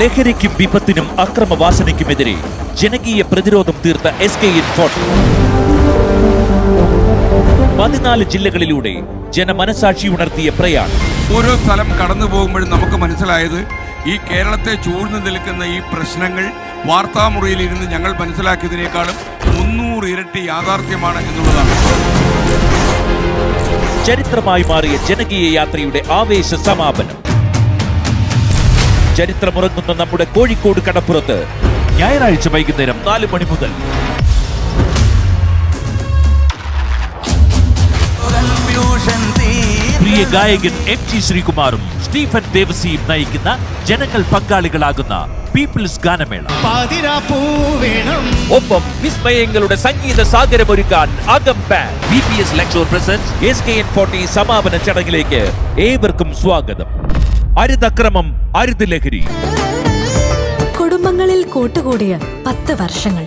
ലഹരിക്കും വിപത്തിനും അക്രമവാസനയ്ക്കുമെതിരെ ജനകീയ പ്രതിരോധം തീർത്ത എസ് കെ ഇൻ ഫോർട്ട്. പതിനാല് ജില്ലകളിലൂടെ ജനമനസാക്ഷി ഉണർത്തിയ പ്രയാണം ഓരോ സ്ഥലം കടന്നു പോകുമ്പോഴും നമുക്ക് മനസ്സിലായത് ഈ കേരളത്തെ ചൂഴ്ന്നു നിൽക്കുന്ന ഈ പ്രശ്നങ്ങൾ വാർത്താമുറിയിലിരുന്ന് ഞങ്ങൾ മനസ്സിലാക്കിയതിനേക്കാളും മുന്നൂറ് ഇരട്ടി യാഥാർത്ഥ്യമാണ് എന്നുള്ളതാണ്. ചരിത്രമായി മാറിയ ജനകീയ യാത്രയുടെ ആവേശ സമാപനം. ചരിത്രമുറങ്ങുന്ന നമ്മുടെ കോഴിക്കോട് കടപ്പുറത്ത് ഞായറാഴ്ച വൈകുന്നേരം നാല് മണി മുതൽ. പ്രിയ ഗായകൻ എം ജി ശ്രീകുമാറും സ്റ്റീഫൻ ദേവസിയും നയിക്കുന്ന ജനങ്ങൾ പങ്കാളികളാകുന്ന പീപ്പിൾസ് ഗാനമേള. ഒപ്പം വിസ്മയങ്ങളുടെ സംഗീത സാഗരമൊരുക്കാൻ Agam band B P S Lakeshore present S K N forty സമാപന ചടങ്ങിലേക്ക് ഏവർക്കും സ്വാഗതം. അരുതക്രമം അരുത് ലഹരി. കുടുംബങ്ങളിൽ കൂട്ടുകൂടിയ പത്ത് വർഷങ്ങൾ.